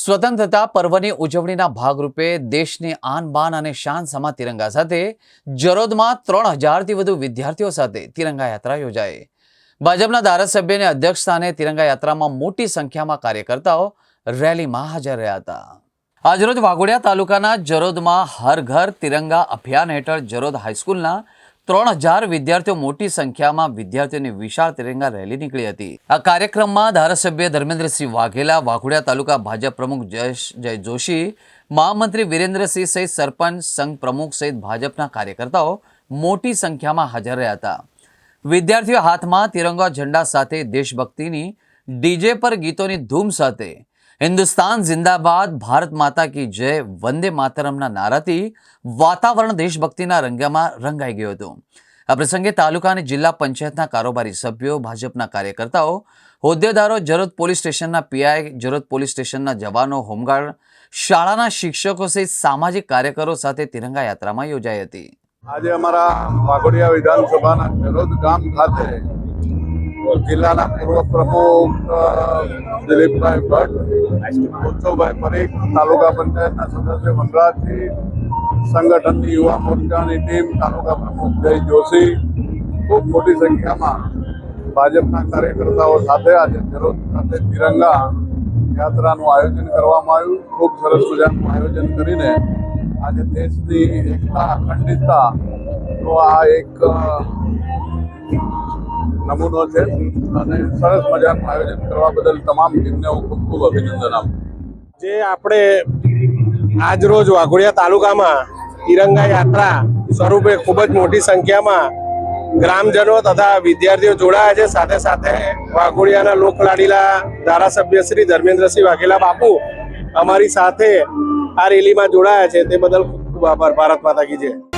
સ્વતંત્રતા પર્વની ઉજવણીના ભાગરૂપે દેશની આન બાન અને શાન સમા તિરંગા સાથે જરોદમાં ત્રણ હજારથી વધુ વિદ્યાર્થીઓ સાથે તિરંગા યાત્રા યોજાઈ. ભાજપના ધારાસભ્યને અધ્યક્ષસ્થાને તિરંગા યાત્રામાં મોટી સંખ્યામાં કાર્યકર્તાઓ રેલીમાં હાજર રહ્યા હતા. આજરોજ વાઘોડિયા તાલુકાના જરોદમાં હર ઘર તિરંગા અભિયાન હેઠળ જરોદ હાઈસ્કૂલના ત્રણ હજાર વિદ્યાર્થીઓ મોટી સંખ્યામાં વિદ્યાર્થીઓની વિશાળ તિરંગા રેલી નીકળી હતી. આ કાર્યક્રમમાં ધારાસભ્ય ધર્મેન્દ્રસિંહ વાઘેલા, વાઘોડિયા તાલુકા ભાજપ પ્રમુખ જયેશ જય જોશી, મહામંત્રી વિરેન્દ્રસિંહ સહિત સરપંચ, સંઘ પ્રમુખ સહિત ભાજપના કાર્યકર્તાઓ મોટી સંખ્યામાં હાજર રહ્યા હતા. વિદ્યાર્થીઓ હાથમાં તિરંગા, ઝંડા સાથે દેશભક્તિની ડીજે પર ગીતોની ધૂમ સાથે હિન્દુસ્તાન જિંદાબાદ, ભારત માતા કી જય, વંદે માતરમના નારાથી વાતાવરણ દેશભક્તિના રંગમાં રંગાઈ ગયું હતું. આ પ્રસંગે તાલુકા અને જિલ્લા પંચાયતના કારોબારી સભ્યો, ભાજપના કાર્યકર્તાઓ, હોદ્દેદારો, જરોદ પોલીસ સ્ટેશનના પીઆઈ, જરોદ પોલીસ સ્ટેશનના જવાનો, હોમગાર્ડ, શાળાના શિક્ષકો સહિત સામાજિક કાર્યકરો સાથે તિરંગા યાત્રામાં યોજાઈ હતી. આજે અમારા વાઘોડિયા વિધાનસભાના જરોદ ગામ ખાતે જિલ્લાના પૂર્વ પ્રમુખ દિલીપભાઈ ભટ્ટ ઉત્સવભાઈ પરીખ, તાલુકા પંચાયતના સદસ્ય વનરાજજી સંગઠનની યુવા મોરચાની ટીમ, તાલુકા પ્રમુખ જય જોશી, ખૂબ મોટી સંખ્યામાં ભાજપના કાર્યકર્તાઓ સાથે આજે જરોદ ખાતે તિરંગા યાત્રાનું આયોજન કરવામાં આવ્યું. ખૂબ સરસ મજાનું આયોજન કરીને આજે દેશની એકતા, અખંડિતતા, તો આ એક નમૂનો છે અને સરસ મજાનું આયોજન કરવા બદલ તમામ ટીમને હું ખૂબ ખૂબ અભિનંદન આપું જે આપણે આજરોજ વાઘોડિયા તાલુકામાં તિરંગા યાત્રા સ્વરૂપે ખૂબ જ મોટી સંખ્યામાં ગ્રામજનો તથા વિદ્યાર્થીઓ જોડાયા છે. સાથે સાથે વાઘોડિયાના લોકલાડીલા ધારાસભ્ય શ્રી ધર્મેન્દ્રસિંહ વાઘેલા બાપુ અમારી સાથે આ રેલીમાં જોડાયા છે. તે બદલ ખૂબ ખૂબ આભાર. ભારત માતા કી જય.